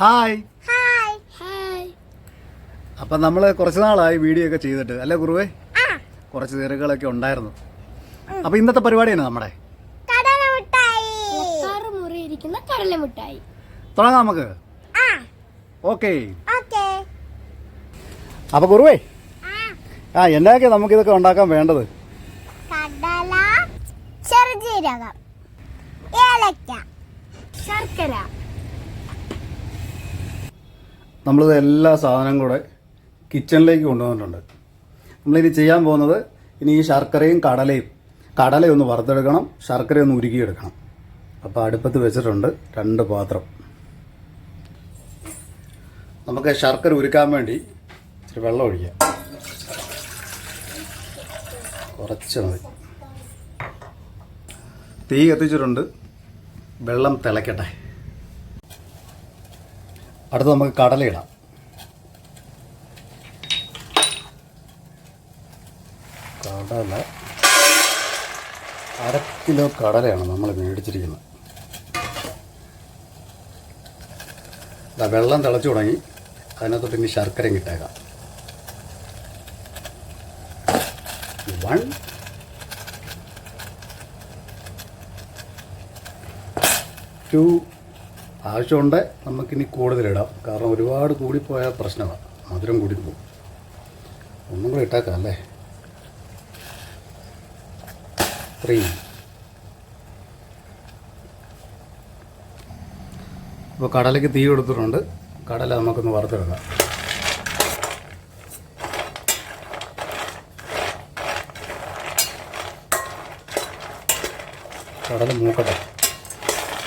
Hi. Hi. Hi. അപ്പം നമ്മൾ കുറച്ച് നാളായി വീഡിയോ ഒക്കെ ചെയ്തിട്ട്. അല്ലേ കുറുവേ ആ. കുറച്ച് തിരക്കുകളൊക്കെ ഉണ്ടായിരുന്നു. അപ്പം ഇന്നത്തെ പരിപാടിയാണ് നമ്മുടെ? തുടങ്ങാം നമുക്ക്. ആ. ഓക്കെ. ഓക്കേ. അപ്പം കുറുവേ ആ. ആ നമുക്ക് ഇതൊക്കെ ഉണ്ടാക്കാൻ വേണ്ടത്? കടല ചെറുജീരകം ഏലക്ക ശർക്കര. നമ്മളിത് എല്ലാ സാധനവും കൂടെ കിച്ചണിലേക്ക് കൊണ്ടുവന്നിട്ടുണ്ട്. നമ്മളിനി ചെയ്യാൻ പോകുന്നത് ഇനി ഈ ശർക്കരയും കടലയും കടലയൊന്ന് വറുത്തെടുക്കണം ശർക്കരയൊന്ന് ഉരുക്കിയെടുക്കണം. അപ്പോൾ അടുപ്പത്ത് വെച്ചിട്ടുണ്ട് രണ്ട് പാത്രം. നമുക്ക് ശർക്കര ഉരുക്കാൻ വേണ്ടി ഇച്ചിരി വെള്ളം ഒഴിക്കാം. കുറച്ച് മതി. തീ കത്തിച്ചിട്ടുണ്ട്. വെള്ളം തിളയ്ക്കട്ടെ അടുത്ത് നമുക്ക് കടലയിടാം കടല. അര കിലോ കടലയാണ് നമ്മൾ മേടിച്ചിരിക്കുന്നത്. വെള്ളം തിളച്ചു തുടങ്ങി. അതിനകത്തോട്ട് ഇനി ശർക്കരയും കിട്ടേക്കാം വൺ. ടു. ആവശ്യമുണ്ട് നമുക്കിനി കൂടുതലിടാം. കാരണം ഒരുപാട് കൂടിപ്പോയാൽ പ്രശ്നമാണ് മധുരം കൂടിപ്പോകും ഒന്നും കൂടെ ഇട്ടേക്കാം അല്ലേ? ത്രീ അപ്പോൾ കടലയ്ക്ക് തീ കൊടുത്തിട്ടുണ്ട്. കടല നമുക്കൊന്ന് വറുത്തെടുക്കാം. കടല മൂക്കട്ടെ.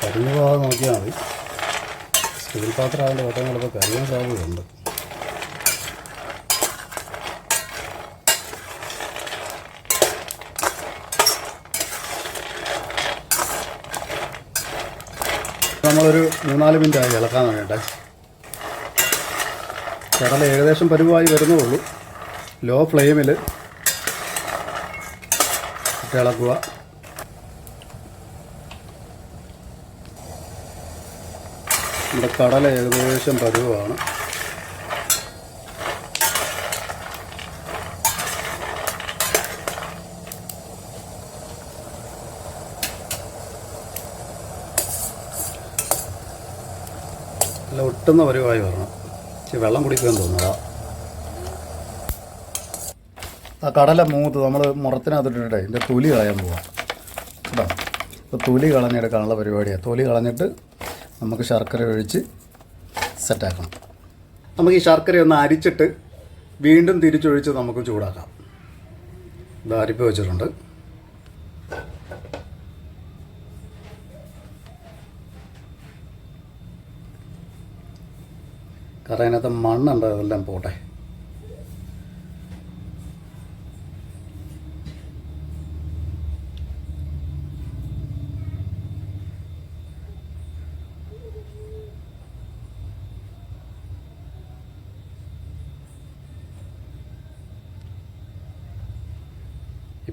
കരിഞ്ഞു പോകാതെ നോക്കിയാൽ മതി. സ്റ്റീൽ പാത്രം അതിന്റെ ഏറ്റവും ചിലപ്പോൾ കരിയാൻ സാധ്യതയുണ്ട് നമ്മളൊരു മൂന്നാൽ മിനിറ്റ് ആയി ഇളക്കാൻ വേണ്ടേ കടല ഏകദേശം പരുവായി വരുന്നേ ലോ ഫ്ലെയിമിൽ ഇളക്കുക. നമ്മുടെ കടല ഏകദേശം പരുവമാണ്. നല്ല ഒട്ടുന്ന പരുവായി വരണം. ഇച്ചിരി വെള്ളം കുടിക്കാൻ തോന്നുക ആ കടല മൂത്ത് നമ്മൾ മുറത്തിനകത്തിട്ടിട്ടേ ഇതിന്റെ തൊലി കളയാൻ പോവാം. കേട്ടോ? അപ്പോൾ തൊലി കളഞ്ഞെടുക്കാനുള്ള പരിപാടിയാണ്. തൊലി കളഞ്ഞിട്ട് നമുക്ക് ശർക്കര ഒഴിച്ച് സെറ്റാക്കണം. നമുക്ക് ഈ ശർക്കര ഒന്ന് അരിച്ചിട്ട് വീണ്ടും തിരിച്ചൊഴിച്ച് നമുക്ക് ചൂടാക്കാം. ഇത് അരിപ്പ് വെച്ചിട്ടുണ്ട്. കാരണം മണ്ണുണ്ട് അതെല്ലാം പോട്ടെ.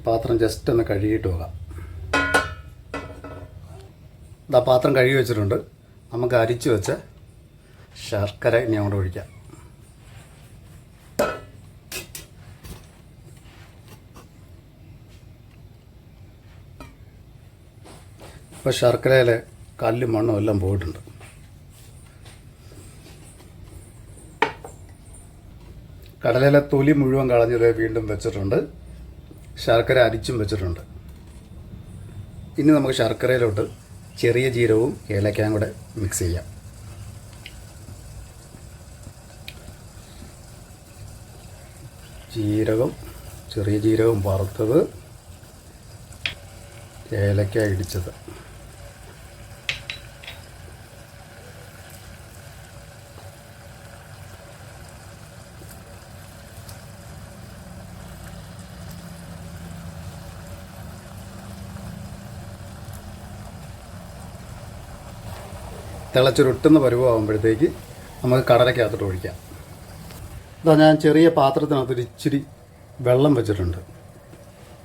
ഈ പാത്രം ജസ്റ്റ് ഒന്ന് കഴുകിയിട്ട് പോകാം ഇതാ പാത്രം കഴുകി വെച്ചിട്ടുണ്ട്. നമുക്ക് അരിച്ചു വെച്ച ശർക്കര ഇനി അങ്ങോട്ട് ഒഴിക്കാം. ഇപ്പോൾ ശർക്കരയിൽ കല്ലും മണ്ണും എല്ലാം പോയിട്ടുണ്ട്. കടലയിലെ തൊലി മുഴുവൻ കളഞ്ഞത് വീണ്ടും വെച്ചിട്ടുണ്ട്. ശർക്കര അരിച്ചും വെച്ചിട്ടുണ്ട്. ഇനി നമുക്ക് ശർക്കരയിലോട്ട് ചെറിയ ജീരവും ഏലക്കയും കൂടെ മിക്സ് ചെയ്യാം. ജീരകം ചെറിയ ജീരകം വറുത്തത് ഏലക്ക ഇടിച്ചത്. തിളച്ചൊരുട്ടുന്ന പരുവമാകുമ്പോഴത്തേക്ക് നമുക്ക് കടലക്കകത്തോട്ട് ഒഴിക്കാം. ഇതാ ഞാൻ ചെറിയ പാത്രത്തിനകത്തൊരു ഇച്ചിരി വെള്ളം വെച്ചിട്ടുണ്ട്.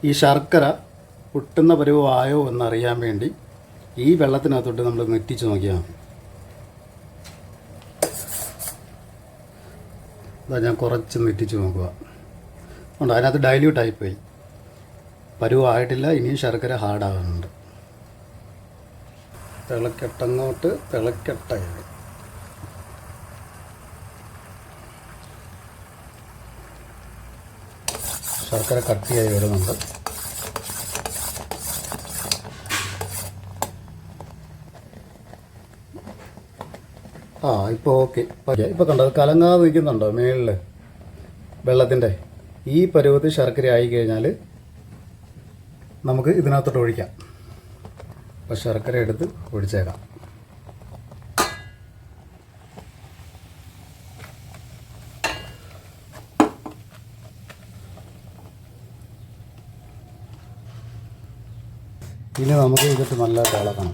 ഈ ശർക്കര പൊട്ടുന്ന പരുവമായോ എന്നറിയാൻ വേണ്ടി ഈ വെള്ളത്തിനകത്തോട്ട് നമ്മൾ നെറ്റിച്ച് നോക്കിയാൽ മതി. അതാ ഞാൻ കുറച്ച് നെറ്റിച്ച് നോക്കുക. ഉണ്ട് അതിനകത്ത് ഡൈല്യൂട്ട് ആയിപ്പോയി. പരുവായിട്ടില്ല ഇനിയും ശർക്കര ഹാർഡാകുന്നുണ്ട് തിളക്കട്ടങ്ങോട്ട് തിളക്കട്ടെ ശർക്കര കട്ടിയായി വരുന്നുണ്ട്. ആ ഇപ്പോൾ ഓക്കെ. ഇപ്പോൾ കണ്ടത് കലങ്ങാതെ നിൽക്കുന്നുണ്ടോ മേളിൽ വെള്ളത്തിന്റെ ഈ പരുവത്തിൽ ശർക്കര ആയി കഴിഞ്ഞാൽ നമുക്ക് ഇതിനകത്തോട്ട് ഒഴിക്കാം. അപ്പോൾ ശർക്കര എടുത്ത് ഒഴിച്ചേക്കാം ഇനി നമുക്ക് ഇതിട്ട് നല്ല തിളക്കണം.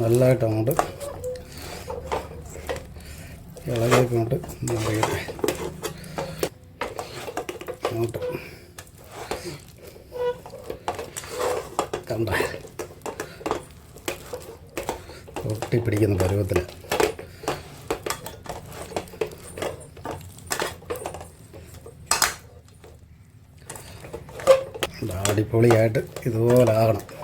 നല്ലതായിട്ട് അങ്ങോട്ട് ഇളകിയൊക്കെ അങ്ങോട്ട് നിറയട്ടെ അങ്ങോട്ട്. കണ്ട? ഒട്ടി പിടിക്കുന്ന പരുവത്തിൽ അടിപൊളിയായിട്ട് ഇതുപോലെ ആകണം.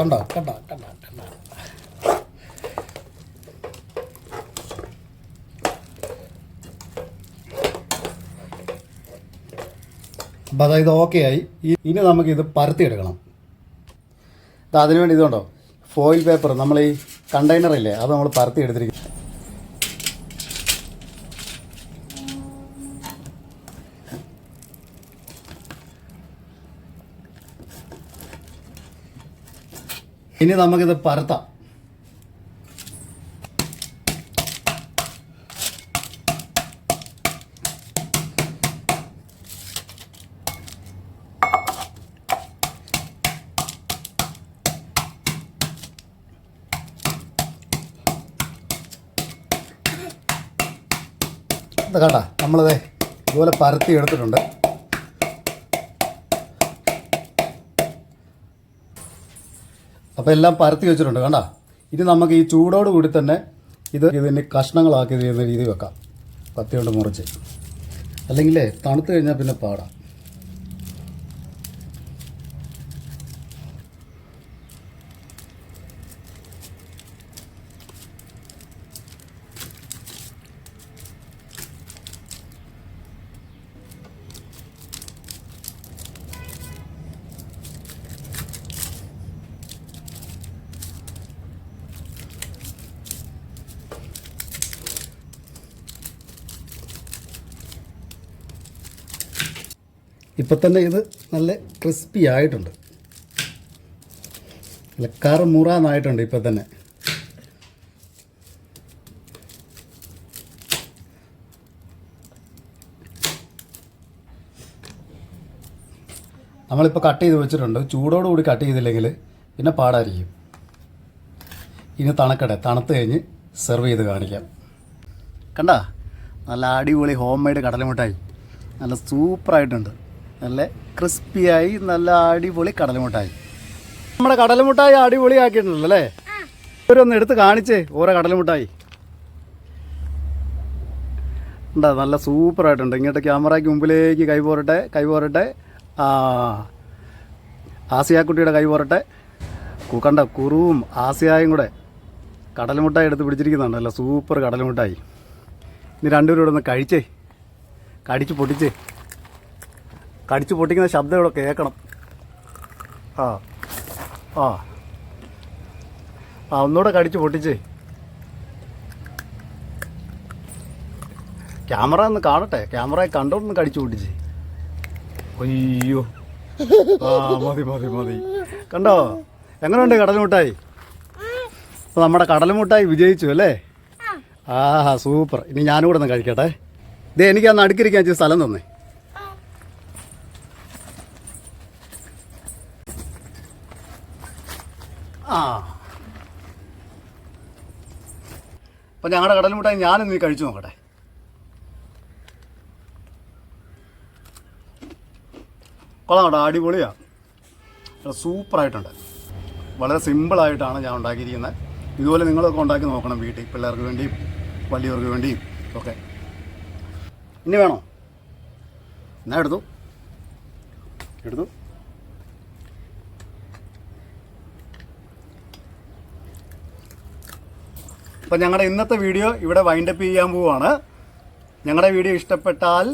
കണ്ടോ കണ്ടോ കണ്ടോ കണ്ടോ. അപ്പം അതായത് ഓക്കെ ആയി. ഇനി നമുക്കിത് പരത്തിയെടുക്കണം ഇത് അതിനുവേണ്ടി ഇതുണ്ടോ? ഫോയിൽ പേപ്പർ നമ്മൾ ഈ കണ്ടെയ്നർ ഇല്ലേ അത് നമ്മൾ പരത്തി എടുത്തിരിക്കും ഇനി നമുക്കിത് പരത്താം. കേട്ടാ നമ്മളിത് ഇതുപോലെ പരത്തി എടുത്തിട്ടുണ്ട്. അപ്പോൾ എല്ലാം പരത്തി വെച്ചിട്ടുണ്ട് കണ്ട? ഇനി നമുക്ക് ഈ ചൂടോട് കൂടി തന്നെ ഇത് ഇതിന് കഷ്ണങ്ങളാക്കി തരുന്ന രീതി വെക്കാം. കത്തി കൊണ്ട് മുറിച്ച്. അല്ലെങ്കിൽ തണുത്ത് കഴിഞ്ഞാൽ പിന്നെ പാടാം. ഇപ്പം തന്നെ ഇത് നല്ല ക്രിസ്പി ആയിട്ടുണ്ട്. നല്ല കറുമുറാന്നായിട്ടുണ്ട് ഇപ്പം തന്നെ. നമ്മളിപ്പോൾ കട്ട് ചെയ്ത് വെച്ചിട്ടുണ്ട്. ചൂടോടുകൂടി കട്ട് ചെയ്തില്ലെങ്കിൽ പിന്നെ പാടായിരിക്കും. ഇനി തണുക്കട്ടെ. തണുത്ത് കഴിഞ്ഞ് സെർവ് ചെയ്ത് കാണിക്കാം. കണ്ട? നല്ല അടിപൊളി ഹോം മെയ്ഡ് കടലമുട്ടായി. നല്ല സൂപ്പറായിട്ടുണ്ട് നല്ല ക്രിസ്പിയായി നല്ല അടിപൊളി കടലമുട്ടായി. നമ്മുടെ കടലമുട്ടായി അടിപൊളി ആക്കിയിട്ടുണ്ടല്ലോ അല്ലേ? ഇവരൊന്ന് എടുത്ത് കാണിച്ചേ ഓരോ കടലമുട്ടായി. ഉണ്ടാ നല്ല സൂപ്പറായിട്ടുണ്ട്. ഇങ്ങോട്ട് ക്യാമറയ്ക്ക് മുമ്പിലേക്ക് കൈ പോരട്ടെ കൈ പോരട്ടെ. ആ ആസിയാക്കുട്ടിയുടെ കൈ പോരട്ടെ. കണ്ട കുറുവും ആസിയായും കൂടെ കടലമുട്ടായി എടുത്ത് പിടിച്ചിരിക്കുന്നുണ്ട്. നല്ല സൂപ്പർ കടലമുട്ടായി. ഇനി രണ്ടുപേരും ഇവിടെ ഒന്ന് കഴിച്ചേ കടിച്ച് പൊട്ടിച്ചേ. കടിച്ച് പൊട്ടിക്കുന്ന ശബ്ദം ഇവിടെ കേൾക്കണം. ആ ആ. ആ ഒന്നുകൂടെ കടിച്ചു പൊട്ടിച്ചേ. ക്യാമറ ഒന്ന് കാണട്ടെ. ക്യാമറ കണ്ടോണ്ടൊന്ന് കടിച്ചു പൊട്ടിച്ചേ. അയ്യോ. ആ മതി മതി മതി. കണ്ടോ? എങ്ങനെയുണ്ട് കടൽമുട്ടായി അപ്പോൾ നമ്മുടെ കടൽമുട്ടായി വിജയിച്ചു അല്ലേ? ആ. സൂപ്പർ. ഇനി ഞാനും കൂടെ ഒന്ന് കഴിക്കട്ടെ. ഇതേ എനിക്ക് അന്ന് അടുക്കിരിക്കാൻ സ്ഥലം തന്നേ. ആ. അപ്പം ഞങ്ങളുടെ കടൽ മുട്ടായി നീ കഴിച്ചു നോക്കട്ടെ. കൊള്ളാം കേട്ടോ അടിപൊളിയാണ് സൂപ്പറായിട്ടുണ്ട്. വളരെ സിമ്പിളായിട്ടാണ് ഞാൻ ഉണ്ടാക്കിയിരിക്കുന്നത് ഇതുപോലെ നിങ്ങളൊക്കെ ഉണ്ടാക്കി നോക്കണം വീട്ടിൽ പിള്ളേർക്ക് വേണ്ടിയും വലിയവർക്ക് വേണ്ടിയും ഒക്കെ. ഇനി വേണോ? എന്നാ എടുത്തു. എടുത്തു. അപ്പം ഞങ്ങളുടെ ഇന്നത്തെ വീഡിയോ ഇവിടെ വൈൻഡപ്പ് ചെയ്യാൻ പോവാണ്. ഞങ്ങളുടെ വീഡിയോ ഇഷ്ടപ്പെട്ടാൽ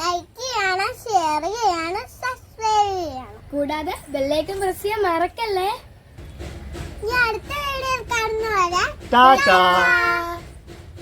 ലൈക്ക് ചെയ്യണം ഷെയർ ചെയ്യണം സബ്സ്ക്രൈബ് ചെയ്യണം. കൂടാതെ ബെല്ലൈക്കൺ പ്രസ് ചെയ്യാൻ മറക്കല്ലേ? ഞാൻ അടുത്ത വീഡിയോ കാണുന്നവരെ ടാറ്റാ.